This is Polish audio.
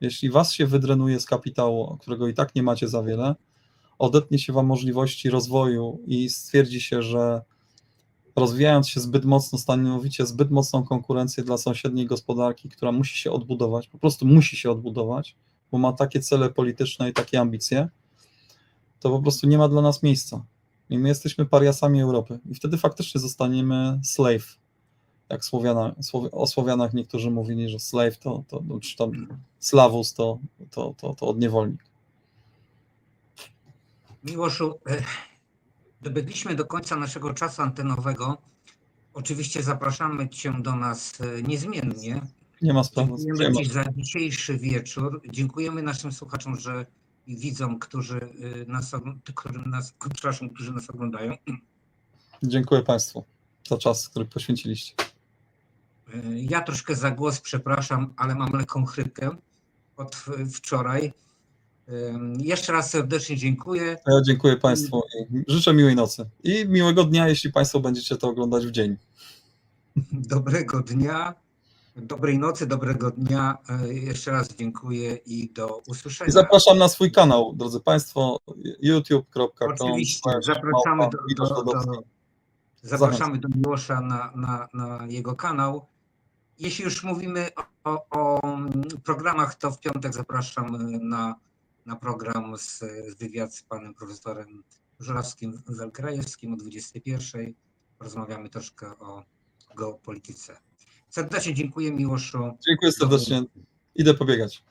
Jeśli was się wydrenuje z kapitału, którego i tak nie macie za wiele, odetnie się wam możliwości rozwoju i stwierdzi się, że rozwijając się zbyt mocno, stanowicie zbyt mocną konkurencję dla sąsiedniej gospodarki, która musi się odbudować, po prostu musi się odbudować, bo ma takie cele polityczne i takie ambicje, to po prostu nie ma dla nas miejsca. I my jesteśmy pariasami Europy. I wtedy faktycznie zostaniemy slave. Jak Słowiana, Słowi- o Słowianach niektórzy mówili, że slave to, to czy tam slawus to, to, to, to odniewolnik. Miłoszu, e, dobiegliśmy do końca naszego czasu antenowego. Oczywiście zapraszamy Cię do nas e, niezmiennie. Nie ma sprawy. Dziękujemy. Ci za dzisiejszy wieczór. Dziękujemy naszym słuchaczom, że i widzom, którzy y, nas, którzy nas, przepraszam, którzy nas oglądają. Dziękuję Państwu za czas, który poświęciliście. Y, Ja troszkę za głos przepraszam, ale mam lekką chrypkę od wczoraj. Jeszcze raz serdecznie dziękuję. Ja dziękuję Państwu i życzę miłej nocy. I miłego dnia, jeśli Państwo będziecie to oglądać w dzień. Dobrego dnia, dobrej nocy, dobrego dnia. Y, Jeszcze raz dziękuję i do usłyszenia. I zapraszam na swój kanał, drodzy Państwo, youtube.com. Oczywiście, zapraszamy do, do, do, Lodowski. zapraszamy do Miłosza na, na, na jego kanał. Jeśli już mówimy o, o, programach, to w piątek zapraszam na, na program z, z wywiad z panem profesorem Żurawskim Welkrajewskim o 21. Rozmawiamy troszkę o geopolityce. Serdecznie dziękuję Miłoszu. Dziękuję serdecznie. Idę pobiegać.